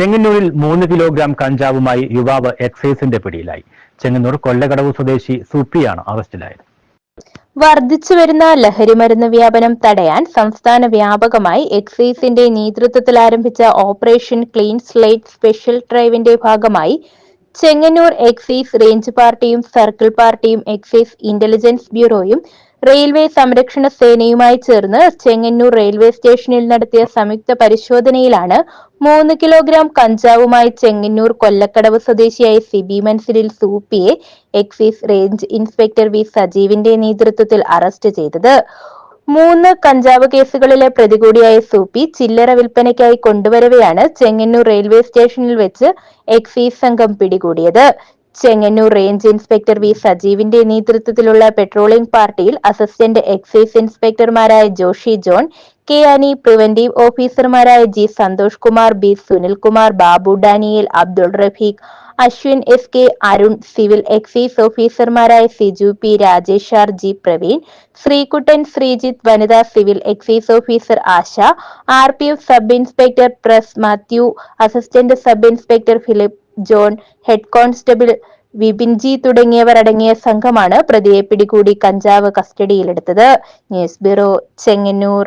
ചെങ്ങന്നൂരിൽ മൂന്ന് കിലോഗ്രാം കഞ്ചാവുമായി യുവാവ് എക്സൈസിന്റെ പിടിയിലായി. ചെങ്ങന്നൂർ കൊല്ലകടവ് സ്വദേശി സുപ്പിയാണ് അറസ്റ്റിലായത്. വർദ്ധിച്ചു വരുന്ന ലഹരിമരുന്ന് വ്യാപനം തടയാൻ സംസ്ഥാന വ്യാപകമായി എക്സൈസിന്റെ നേതൃത്വത്തിൽ ആരംഭിച്ച ഓപ്പറേഷൻ ക്ലീൻ സ്ലേറ്റ് സ്പെഷ്യൽ ഡ്രൈവിന്റെ ഭാഗമായി ചെങ്ങന്നൂർ എക്സൈസ് റേഞ്ച് പാർട്ടിയും സർക്കിൾ പാർട്ടിയും എക്സൈസ് ഇന്റലിജൻസ് ബ്യൂറോയും റെയിൽവേ സംരക്ഷണ സേനയുമായി ചേർന്ന് ചെങ്ങന്നൂർ റെയിൽവേ സ്റ്റേഷനിൽ നടത്തിയ സംയുക്ത പരിശോധനയിലാണ് മൂന്ന് കിലോഗ്രാം കഞ്ചാവുമായി ചെങ്ങന്നൂർ കൊല്ലക്കടവ് സ്വദേശിയായ സിബി മൻസിലിൽ സൂപ്പിയെ എക്സൈസ് റേഞ്ച് ഇൻസ്പെക്ടർ വി സജീവിന്റെ നേതൃത്വത്തിൽ അറസ്റ്റ് ചെയ്തത്. മൂന്ന് കഞ്ചാവ് കേസുകളിലെ പ്രതി കൂടിയായ സൂപ്പി ചില്ലറ വിൽപ്പനയ്ക്കായി കൊണ്ടുവരവെയാണ് ചെങ്ങന്നൂർ റെയിൽവേ സ്റ്റേഷനിൽ വെച്ച് എക്സൈസ് സംഘം പിടികൂടിയത്. ചെങ്ങന്നൂർ റേഞ്ച് ഇൻസ്പെക്ടർ വി സജീവിന്റെ നേതൃത്വത്തിലുള്ള പെട്രോളിംഗ് പാർട്ടിയിൽ അസിസ്റ്റന്റ് എക്സൈസ് ഇൻസ്പെക്ടർമാരായ Joshi John K Ani preventive ഓഫീസർമാരായ G Santhosh Kumar B Sunilkumar Babu Daniel Abdul Rafeeq Ashwin S K Arun civil excise ഓഫീസർമാരായ Siju P Rajesh R G Praveen Sreekuttan Sreejith വനിതാ civil excise officer Asha R P F sub inspector press Mathew assistant sub inspector Philip John head constable Vipin G തുടങ്ങിയവർ അടങ്ങിയ സംഘമാണ് പ്രതിയെ പിടികൂടി കഞ്ചാവ് കസ്റ്റഡിയിലെടുത്തത്. News bureau Chengannur.